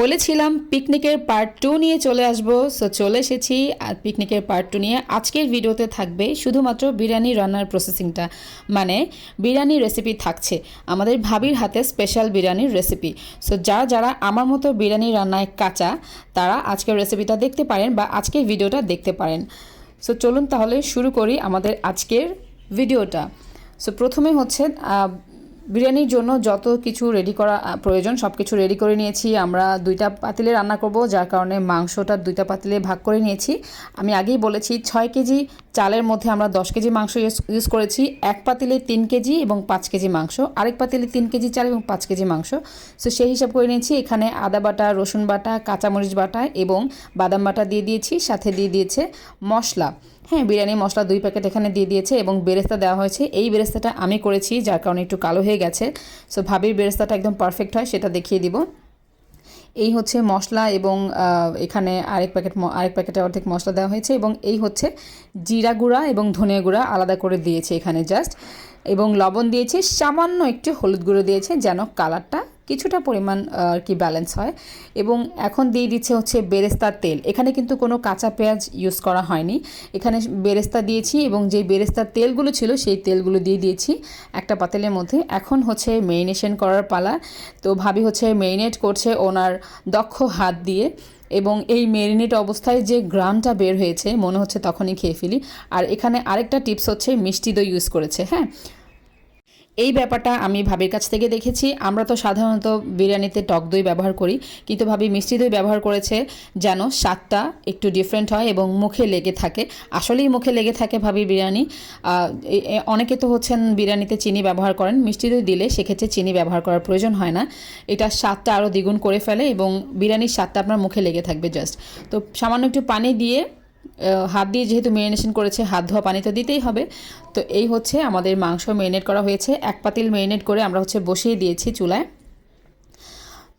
বলেছিলাম পিকনিকের part two নিয়ে চলে আসব সো চলে এসেছি। আর পিকনিকের পার্ট টু নিয়ে আজকের ভিডিওতে থাকবে শুধুমাত্র বিরিয়ানি রান্নার প্রসেসিংটা মানে বিরিয়ানি রেসিপি থাকছে। আমাদের ভাবির হাতে স্পেশাল বিরিয়ানির রেসিপি সো যারা যারা আমার মতো বিরিয়ানি রান্নায় কাঁচা, তারা আজকের রেসিপিটা দেখতে পারেন বা আজকের ভিডিওটা দেখতে পারেন। সো চলুন তাহলে শুরু করি আমাদের আজকের ভিডিওটা। সো প্রথমে হচ্ছে বিরিয়ানির জন্য যত কিছু রেডি করা প্রয়োজন সব কিছু রেডি করে নিয়েছি। আমরা দুইটা পাতিলে রান্না করব, যার কারণে মাংসটা দুইটা পাতিলে ভাগ করে নিয়েছি। আমি আগেই বলেছি, ছয় কেজি চালের মধ্যে আমরা দশ কেজি মাংস ইউজ করেছি। এক পাতিলে তিন কেজি এবং পাঁচ কেজি মাংস। আরেক পাতিলে তিন কেজি চাল এবং পাঁচ কেজি মাংস। সো সেই হিসাব করে নিয়েছি। এখানে আদা বাটা, রসুন বাটা, কাঁচামরিচ বাটা এবং বাদাম বাটা দিয়ে দিয়েছি। সাথে দিয়ে দিয়েছে মশলা। হ্যাঁ বিরিয়ানি, মশলা দুই প্যাকেট এখানে দিয়ে দিয়েছে এবং বেরেস্তা দেওয়া হয়েছে। এই বেরেস্তাটা আমি করেছি, যার কারণে একটু কালো হয়ে গেছে। সো ভাবির বেরেস্তাটা একদম পারফেক্ট হয়, সেটা দেখিয়ে দিব। এই হচ্ছে মশলা এবং এখানে আরেক প্যাকেট আরেক প্যাকেটে অর্ধেক মশলা দেওয়া হয়েছে এবং এই হচ্ছে জিরা গুঁড়া এবং ধনিয়া গুঁড়া আলাদা করে দিয়েছে এখানে জাস্ট এবং লবণ দিয়েছে, সামান্য একটু হলুদ গুঁড়ো দিয়েছে যেন কালারটা কিছুটা পরিমাণ, আর কি ব্যালেন্স হয়। এবং এখন দিয়ে দিচ্ছে হচ্ছে বেরেস্তার তেল। এখানে কিন্তু কোনো কাঁচা পেঁয়াজ ইউজ করা হয়নি। এখানে বেরেস্তা দিয়েছি এবং যে বেরেস্তার তেলগুলো ছিল, সেই তেলগুলো দিয়ে দিয়েছি একটা পাতিলের মধ্যে। এখন হচ্ছে মেরিনেশন করার পালা। তো ভাবি হচ্ছে মেরিনেট করছে ওনার দক্ষ হাত দিয়ে। এবং এই মেরিনেট অবস্থায় যে গ্রামটা বের হয়েছে, মনে হচ্ছে তখনই খেয়ে ফেলি। আর এখানে আরেকটা টিপস হচ্ছে, মিষ্টি দই ইউজ করেছে হ্যাঁ? এই ব্যাপারটা আমি ভাবির কাছ থেকে দেখেছি। আমরা তো সাধারণত বিরিয়ানিতে টক দই ব্যবহার করি, কিন্তু ভাবি মিষ্টি দই ব্যবহার করেছে যেন স্বাদটা একটু ডিফারেন্ট হয় এবং মুখে লেগে থাকে। আসলেই মুখে লেগে থাকে ভাবি বিরিয়ানি। অনেকে তো হচ্ছেন বিরিয়ানিতে চিনি ব্যবহার করেন, মিষ্টি দই দিলে সেক্ষেত্রে চিনি ব্যবহার করার প্রয়োজন হয় না। এটা স্বাদটা আরও দ্বিগুণ করে ফেলে এবং বিরিয়ানির স্বাদটা আপনার মুখে লেগে থাকবে জাস্ট তো সামান্য একটু পানি দিয়ে হাত দিয়ে যেহেতু মেরিনেশন করেছে, হাত ধোয়া পানি তো দিতেই হবে। তো এই হচ্ছে আমাদের মাংস মেরিনেট করা হয়েছে। এক পাতিল মেরিনেট করে আমরা হচ্ছে বসিয়ে দিয়েছি চুলায়।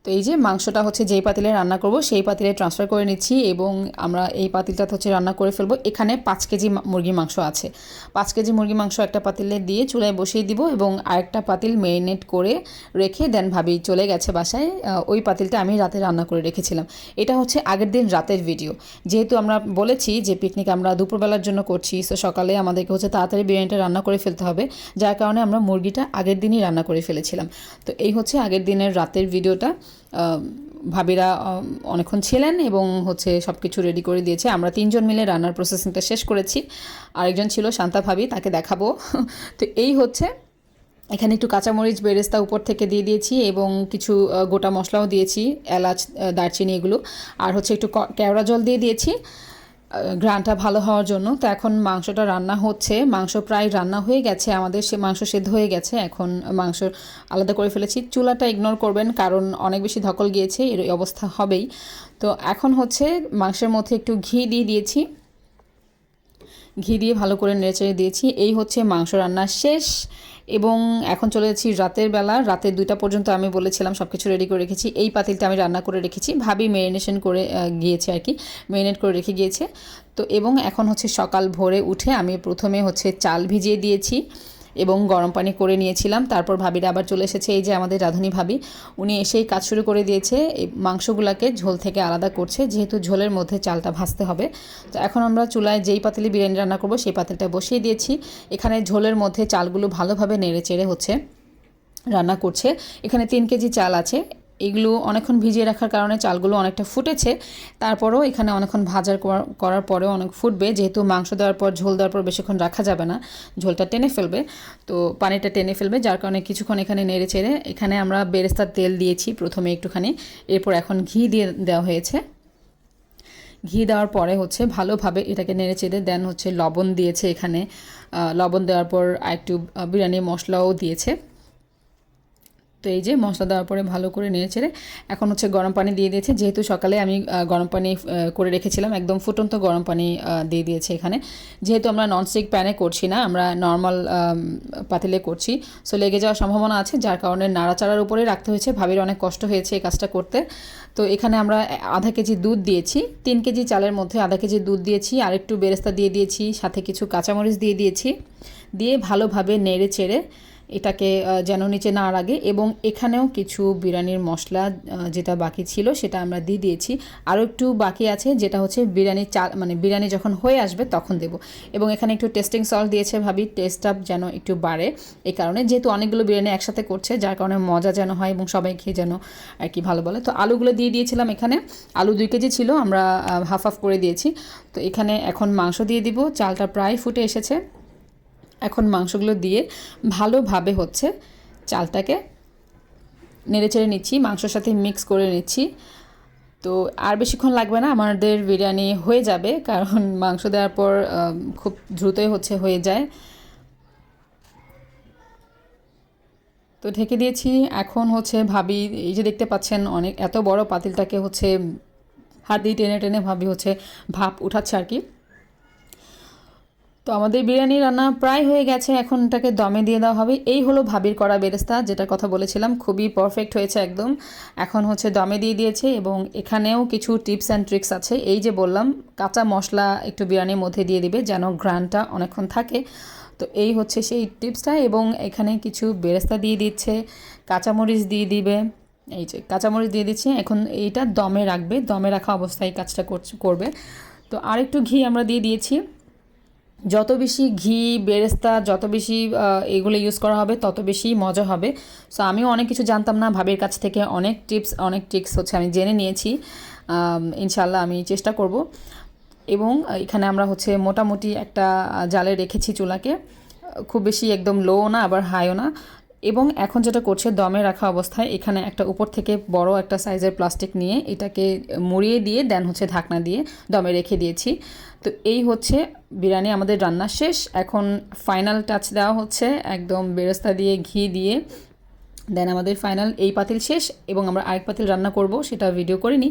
তো এই যে মাংসটা হচ্ছে যেই পাতিলে রান্না করব, সেই পাতিলে ট্রান্সফার করে নিচ্ছি এবং আমরা এই পাতিলটাতে হচ্ছে রান্না করে ফেলব। এখানে পাঁচ কেজি মুরগির মাংস আছে। পাঁচ কেজি মুরগির মাংস একটা পাতিলে দিয়ে চুলায় বসিয়ে দিব এবং আরেকটা পাতিল মেরিনেট করে রেখে দেন ভাবি চলে গেছে বাসায় ওই পাতিলটা আমি রাতে রান্না করে রেখেছিলাম। এটা হচ্ছে আগের দিন রাতের ভিডিও যেহেতু আমরা বলেছি যে পিকনিক আমরা দুপুরবেলার জন্য করছি সো সকালে আমাদেরকে হচ্ছে তাড়াতাড়ি বিরিয়ানিটা রান্না করে ফেলতে হবে, যার কারণে আমরা মুরগিটা আগের দিনই রান্না করে ফেলেছিলাম। তো এই হচ্ছে আগের দিনের রাতের ভিডিওটা ভাবিরা অনেকক্ষণ ছিলেন এবং হচ্ছে সব কিছু রেডি করে দিয়েছে। আমরা তিনজন মিলে রান্নার প্রসেসিংটা শেষ করেছি। আরেকজন ছিল শান্তা ভাবি, তাকে দেখাবো। তো এই হচ্ছে, এখানে একটু কাঁচামরিচ, বেরেস্তা উপর থেকে দিয়ে দিয়েছি এবং কিছু গোটা মশলাও দিয়েছি, এলাচ দারচিনি এগুলো। আর হচ্ছে একটু কেওড়া জল দিয়ে দিয়েছি। গ্রানটা ভালো হওয়ার জন্য। তো এখন মাংসটা রান্না হচ্ছে। মাংস প্রায় রান্না হয়ে গেছে। আমাদের সে মাংস সেদ্ধ হয়ে গেছে। এখন মাংস আলাদা করে ফেলেছি। চুলাটা ইগনোর করবেন, কারণ অনেক বেশি ধকল গিয়েছে। এর অবস্থা হবেই। তো এখন হচ্ছে মাংসের মধ্যে একটু ঘি দিয়ে দিয়েছি। ঘি দিয়ে ভালো করে নেড়েচেড়ে দিয়েছি। এই হচ্ছে মাংস রান্না শেষ। এবং এখন চলে যাচ্ছি রাতের বেলা। রাতে দুইটা পর্যন্ত আমি বলেছিলাম সব কিছু রেডি করে রেখেছি। এই পাতিলটা আমি রান্না করে রেখেছি। ভাবি মেরিনেশন করে গিয়েছে আর কি। মেরিনেট করে রেখে গিয়েছে। তো এবং এখন হচ্ছে সকাল ভোরে উঠে আমি প্রথমে হচ্ছে চাল ভিজিয়ে দিয়েছি। এবং গরম পানি করে নিয়েছিলাম। তারপর ভাবিরা আবার চলে এসেছে, এই যে আমাদের রাঁধুনি ভাবি। উনি এসেই কাজ শুরু করে দিয়েছে। এই মাংসগুলোকে ঝোল থেকে আলাদা করছে, যেহেতু ঝোলের মধ্যে চালটা ভাজতে হবে। তো এখন আমরা চুলায় যেই পাতিলে বিরিয়ানি রান্না করব, সেই পাতিলটা বসিয়ে দিয়েছি। এখানে ঝোলের মধ্যে চালগুলো ভালোভাবে নেড়ে চেড়ে হচ্ছে, রান্না করছে। এখানে তিন কেজি চাল আছে। এগুলো অনেকক্ষণ ভিজিয়ে রাখার কারণে চালগুলো অনেকটা ফুটেছে। তারপরও এখানে অনেকক্ষণ ভাজার করার- পরেও অনেক ফুটবে। যেহেতু মাংস দেওয়ার পর, ঝোল দেওয়ার পর বেশিক্ষণ রাখা যাবে না, ঝোলটা টেনে ফেলবে। তো পানিটা টেনে ফেলবে, যার কারণে কিছুক্ষণ এখানে নেড়ে চেড়ে, এখানে আমরা বেরেস্তার তেল দিয়েছি প্রথমে একটুখানি। এরপর এখন ঘি দিয়ে দেওয়া হয়েছে। ঘি দেওয়ার পরে হচ্ছে ভালোভাবে এটাকে নেড়ে চেড়ে, দেন হচ্ছে লবণ দিয়েছে এখানে। লবণ দেওয়ার পর একটু বিরিয়ানি মশলাও দিয়েছে। তো এই যে মশলা দেওয়ার পরে ভালো করে নেড়ে চেড়ে এখন হচ্ছে গরম পানি দিয়ে দিয়েছে। যেহেতু সকালে আমি গরম পানি করে রেখেছিলাম, একদম ফুটন্ত গরম পানি দিয়ে দিয়েছে এখানে। যেহেতু আমরা ননস্টিক প্যানে করছি না, আমরা নর্মাল পাতিলে করছি সো লেগে যাওয়ার সম্ভাবনা আছে, যার কারণে নাড়াচাড়ার উপরে রাখতে হয়েছে। ভাবির অনেক কষ্ট হয়েছে এই কাজটা করতে। তো এখানে আমরা আধা কেজি দুধ দিয়েছি, তিন কেজি চালের মধ্যে আধা কেজি দুধ দিয়েছি, আর একটু বেরেস্তা দিয়ে দিয়েছি, সাথে কিছু কাঁচামরিচ দিয়ে দিয়েছি। দিয়ে ভালোভাবে নেড়ে চেড়ে এটাকে যেন নিচে না লাগে এবং এখানেও কিছু বিরিয়ানির মশলা যেটা বাকি ছিল সেটা আমরা দিয়ে দিয়েছি। আরও একটু বাকি আছে, যেটা হচ্ছে বিরিয়ানি চাল মানে বিরিয়ানি যখন হয়ে আসবে তখন দেব। এবং এখানে একটু টেস্টিং সল্ট দিয়েছে ভাবি, টেস্টটা যেন একটু বাড়ে। এই কারণে যেহেতু অনেকগুলো বিরিয়ানি একসাথে করছে, যার কারণে মজা যেন হয় এবং সবাই খেয়ে যেন আর কি ভালো বলে। তো আলুগুলো দিয়ে দিয়েছিলাম এখানে। আলু দুই কেজি ছিল, আমরা হাফ হাফ করে দিয়েছি। তো এখানে এখন মাংস দিয়ে দিব। চালটা প্রায় ফুটে এসেছে। এখন মাংসগুলো দিয়ে ভালোভাবে হচ্ছে চালটাকে নেড়ে চেড়ে নিচ্ছি, মাংসর সাথে মিক্স করে নিচ্ছি। তো আর বেশিক্ষণ লাগবে না, আমাদের বিরিয়ানি হয়ে যাবে, কারণ মাংস দেওয়ার পর খুব দ্রুতই হচ্ছে হয়ে যায়। তো ঢেকে দিয়েছি, এখন হচ্ছে ভাবি, এই যে দেখতে পাচ্ছেন অনেক, এত বড় পাতিলটাকে হচ্ছে হাত দিয়ে টেনে টেনে ভাবি হচ্ছে ভাপ উঠাচ্ছে আর কি। তো আমাদের বিরিয়ানি রান্না প্রায় হয়ে গেছে, এখন এটাকে দমে দিয়ে দেওয়া হবে। এই হলো ভাবির করা বেরেস্তা, যেটার কথা বলেছিলাম, খুবই পারফেক্ট হয়েছে একদম। এখন হচ্ছে দমে দিয়ে দিয়েছে এবং এখানেও কিছু টিপস অ্যান্ড ট্রিক্স আছে। এই যে বললাম, কাঁচা মশলা একটু বিরিয়ানির মধ্যে দিয়ে দিবে যেন গ্রানটা অনেকক্ষণ থাকে। তো এই হচ্ছে সেই টিপসটা এবং এখানে কিছু বেরেস্তা দিয়ে দিচ্ছে, কাঁচামরিচ দিয়ে দিবে। এই যে কাঁচামরিচ দিয়ে দিচ্ছে, এখন এইটা দমে রাখবে, দমে রাখা অবস্থায় কাজটা করবে। তো আর একটু ঘি আমরা দিয়ে দিয়েছি। যত বেশি ঘি, বেরেস্তা, যত বেশি এগুলো ইউজ করা হবে, তত বেশি মজা হবে। সো আমিও অনেক কিছু জানতাম না, ভাবির কাছ থেকে অনেক টিপস অনেক ট্রিক্স হচ্ছে, আমি জেনে নিয়েছি। ইনশাল্লাহ আমি চেষ্টা করব। এবং এখানে আমরা হচ্ছে মোটামুটি একটা জালে রেখেছি চুলাকে। খুব বেশি একদম লো না, আবার হাইও না। এবং এখন যেটা করছে, দমে রাখা অবস্থায় এখানে একটা উপর থেকে বড় একটা সাইজের প্লাস্টিক নিয়ে এটাকে মুড়িয়ে দিয়ে দেন হচ্ছে ঢাকনা দিয়ে দমে রেখে দিয়েছি। তো এই হচ্ছে বিরিয়ানি আমাদের রান্না শেষ। এখন ফাইনাল টাচ দেওয়া হচ্ছে, একদম বেরেস্তা দিয়ে ঘি দিয়ে। দেন আমাদের ফাইনাল এই পাতিল শেষ এবং আমরা আরেক পাতিল রান্না করব, সেটা ভিডিও করিনি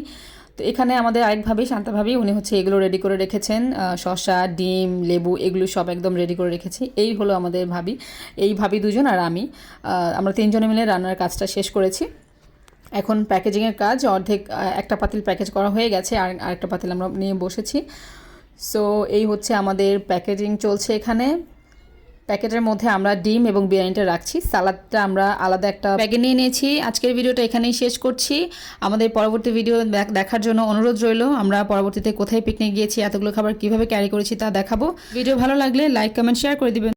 তো এখানে আমাদের আরেকভাবেই, শান্তাভাবেই উনি হচ্ছে এগুলো রেডি করে রেখেছেন শসা, ডিম, লেবু, এগুলো সব একদম রেডি করে রেখেছি। এই হলো আমাদের ভাবি, এই ভাবি দুজন আর আমি। আমরা তিনজনে মিলে রান্নার কাজটা শেষ করেছি। এখন প্যাকেজিংয়ের কাজ, অর্ধেক একটা পাতিল প্যাকেজ করা হয়ে গেছে, আর আরেকটা পাতিল আমরা নিয়ে বসেছি। সো এই হচ্ছে আমাদের প্যাকেজিং চলছে এখানে। প্যাকেটের মধ্যে আমরা ডিম এবং বিরিয়ানিটা রাখছি। সালাদটা আমরা আলাদা একটা প্যাকেট নিয়ে নিয়েছি। আজকের ভিডিওটা এখানেই শেষ করছি। আমাদের পরবর্তী ভিডিও দেখার জন্য অনুরোধ রইল। আমরা পরবর্তীতে কোথায় পিকনিক গিয়েছি, এতগুলো খাবার কীভাবে ক্যারি করেছি তা দেখাবো। ভিডিও ভালো লাগলে লাইক কমেন্ট শেয়ার করে দিবেন।